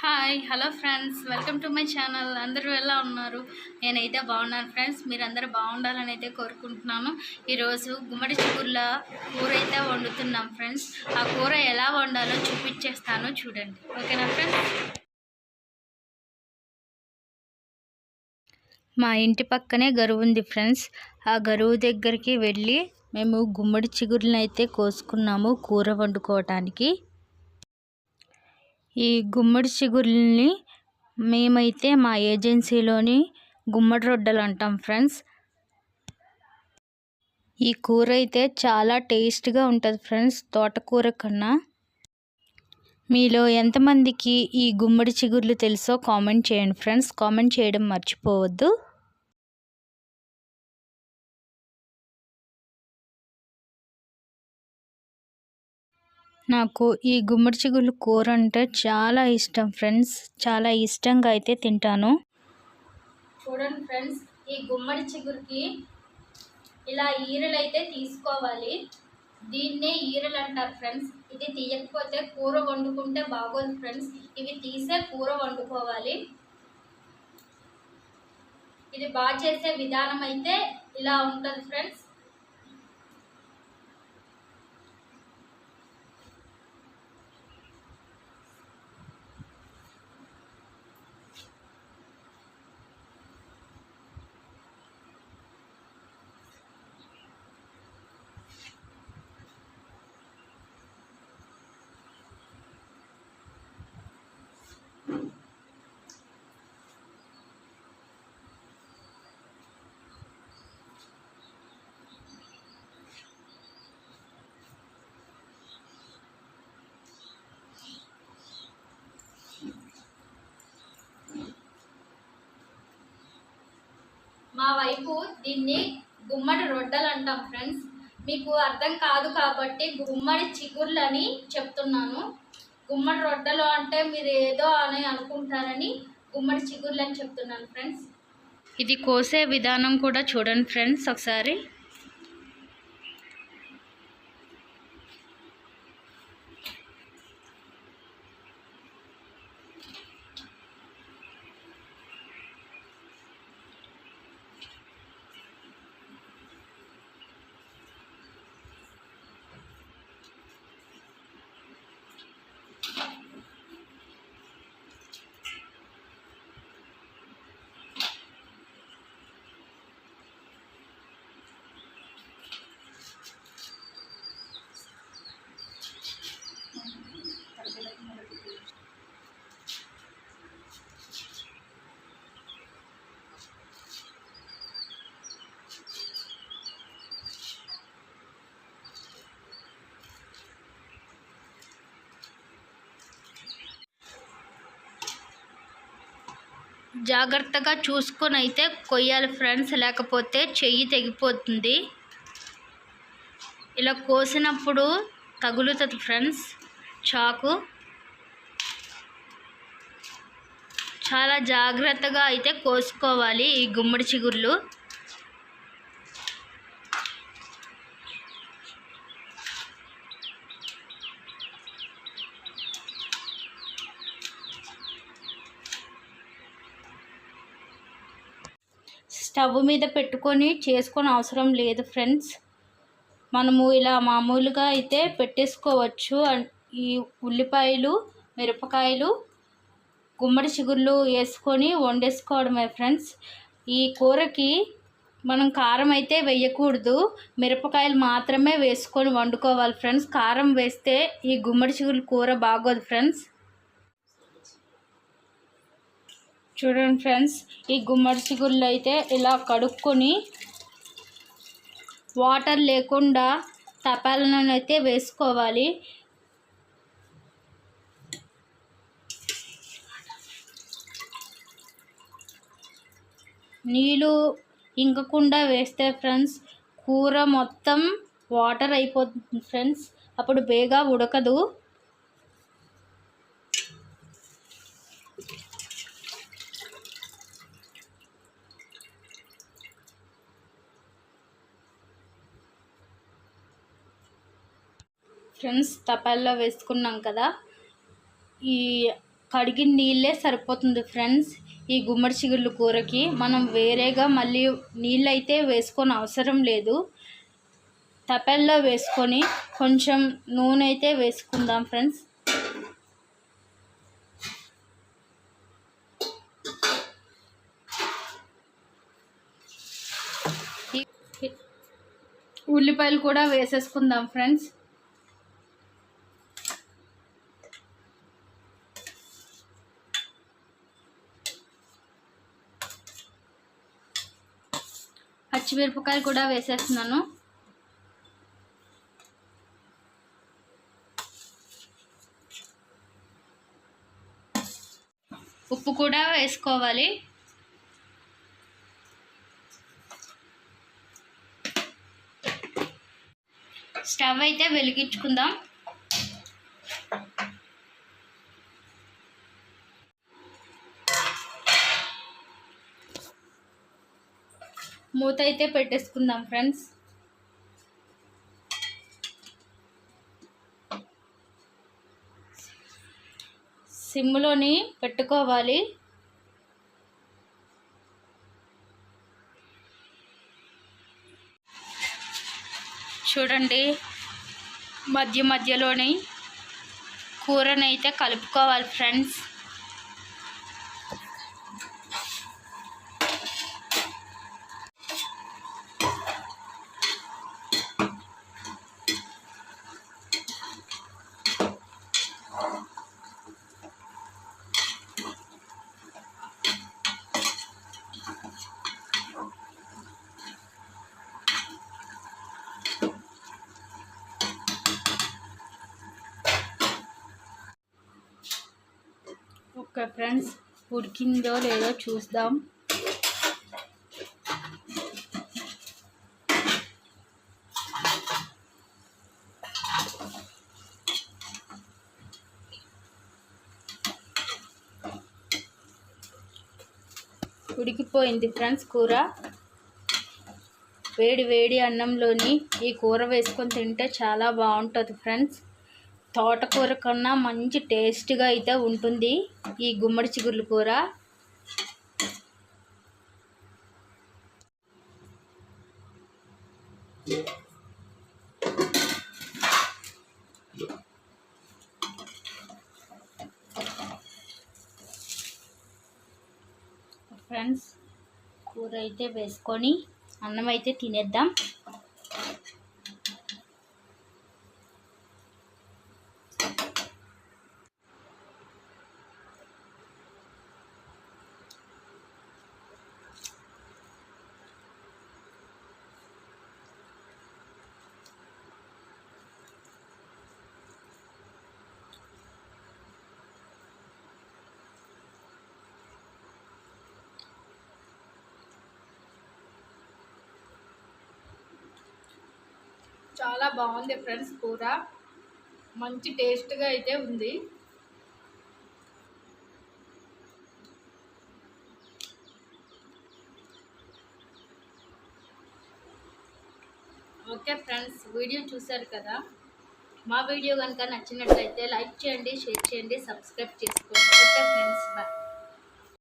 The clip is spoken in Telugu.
Hi hello friends welcome to my channel అందరూ ఎలా ఉన్నారు? నేనైతే బాగున్నాను ఫ్రెండ్స్ మీరందరూ బాగుండాలని అయితే కోరుకుంటున్నాను. ఈరోజు గుమ్మడి చిగుర్ల కూర అయితే వండుతున్నాం ఫ్రెండ్స్ ఆ కూర ఎలా వండాలో చూపించేస్తాను చూడండి. ఓకేనా ఫ్రెండ్స్ మా ఇంటి పక్కనే గరువు ఉంది ఫ్రెండ్స్ ఆ గరువు దగ్గరికి వెళ్ళి మేము గుమ్మడి చిగురులను అయితే కోసుకున్నాము కూర వండుకోవటానికి. ఈ గుమ్మడి చిగురుల్ని మేమైతే మా ఏజెన్సీలోని గుమ్మడి రొడ్డలు అంటాం ఫ్రెండ్స్. ఈ కూర అయితే చాలా టేస్ట్గా ఉంటుంది ఫ్రెండ్స్ తోటకూర కన్నా. మీలో ఎంతమందికి ఈ గుమ్మడి చిగుర్లు తెలుసో కామెంట్ చేయండి ఫ్రెండ్స్. కామెంట్ చేయడం మర్చిపోవద్దు. నాకు ఈ గుమ్మడి చిగుళ్ళు కూర అంటే చాలా ఇష్టం ఫ్రెండ్స్. చాలా ఇష్టంగా అయితే తింటాను. చూడండి ఫ్రెండ్స్ ఈ గుమ్మడి చిగురికి ఇలా ఈరలు అయితే తీసుకోవాలి. దీన్నే ఈరలు అంటారు ఫ్రెండ్స్. ఇది తీయకపోతే కూర వండుకుంటే బాగోదు ఫ్రెండ్స్. ఇవి తీసే కూర వండుకోవాలి. ఇది బాగా చేసే విధానం అయితే ఇలా ఉంటుంది ఫ్రెండ్స్ మా వైపు దీన్ని గుమ్మడి రొడ్డలు అంటాం ఫ్రెండ్స్. మీకు అర్థం కాదు కాబట్టి గుమ్మడి చిగుర్లని చెప్తున్నాను. గుమ్మడి రొడ్డలు అంటే మీరు ఏదో అని అనుకుంటారని గుమ్మడి చిగుర్లు అని చెప్తున్నాను ఫ్రెండ్స్. ఇది కోసే విధానం కూడా చూడండి ఫ్రెండ్స్ ఒకసారి. జాగ్రత్తగా చూసుకొని అయితే కొయ్యాలి ఫ్రెండ్స్ లేకపోతే చెయ్యి తెగిపోతుంది. ఇలా కోసినప్పుడు తగులుతుంది ఫ్రెండ్స్ చాకు. చాలా జాగ్రత్తగా అయితే కోసుకోవాలి ఈ గుమ్మడి చిగుర్లు. స్టవ్ మీద పెట్టుకొని చేసుకొని అవసరం లేదు ఫ్రెండ్స్. మనము ఇలా మామూలుగా అయితే పెట్టేసుకోవచ్చు. ఈ ఉల్లిపాయలు మిరపకాయలు గుమ్మడి చిగుళ్ళు వేసుకొని వండేసుకోవడమే ఫ్రెండ్స్. ఈ కూరకి మనం కారం అయితే వేయకూడదు. మిరపకాయలు మాత్రమే వేసుకొని వండుకోవాలి ఫ్రెండ్స్. కారం వేస్తే ఈ గుమ్మడి చిగురు కూర బాగోదు ఫ్రెండ్స్. చూడండి ఫ్రెండ్స్ ఈ గుమ్మడి చిగుళ్ళు అయితే ఇలా కడుక్కొని వాటర్ లేకుండా తపాలను అయితే వేసుకోవాలి. నీళ్ళు ఇంకకుండా వేస్తే ఫ్రెండ్స్ కూర మొత్తం వాటర్ అయిపోతుంది ఫ్రెండ్స్. అప్పుడు బేగా ఉడకదు. ఫ్రెండ్స్ తపాల్లో వేసుకున్నాం కదా ఈ కడిగిన నీళ్ళే సరిపోతుంది ఫ్రెండ్స్ ఈ గుమ్మడి చిగుళ్ళు కూరకి. మనం వేరేగా మళ్ళీ నీళ్ళు అయితే వేసుకొని అవసరం లేదు. తపెల్లో వేసుకొని కొంచెం నూనె అయితే వేసుకుందాం ఫ్రెండ్స్. ఉల్లిపాయలు కూడా వేసేసుకుందాం ఫ్రెండ్స్. పచ్చిమిరపకాయలు కూడా వేసేస్తున్నాను. ఉప్పు కూడా వేసుకోవాలి. స్టవ్ అయితే వెలిగించుకుందాం. మూత అయితే పెట్టేసుకుందాం ఫ్రెండ్స్. సిమ్లోని పెట్టుకోవాలి. చూడండి మధ్య మధ్యలోని కూరనైతే కలుపుకోవాలి ఫ్రెండ్స్. ఓకే ఫ్రెండ్స్ ఉడికిందో లేదో చూద్దాం. ఉడికిపోయింది ఫ్రెండ్స్ కూర. వేడి వేడి అన్నంలోని ఈ కూర వేసుకొని తింటే చాలా బాగుంటుంది ఫ్రెండ్స్. తోటకూర కన్నా మంచి టేస్ట్గా అయితే ఉంటుంది ఈ గుమ్మడి చిగుర్ల కూర. ఫ్రెండ్స్ కూర అయితే వేసుకొని అన్నం అయితే తినేద్దాం. చాలా బాగుంది ఫ్రెండ్స్ కూర. మంచి టేస్ట్గా అయితే ఉంది. ఓకే ఫ్రెండ్స్ వీడియో చూశారు కదా? మా వీడియో కనుక నచ్చినట్లయితే లైక్ చేయండి షేర్ చేయండి సబ్స్క్రైబ్ చేసుకోండి. Okay friends bye.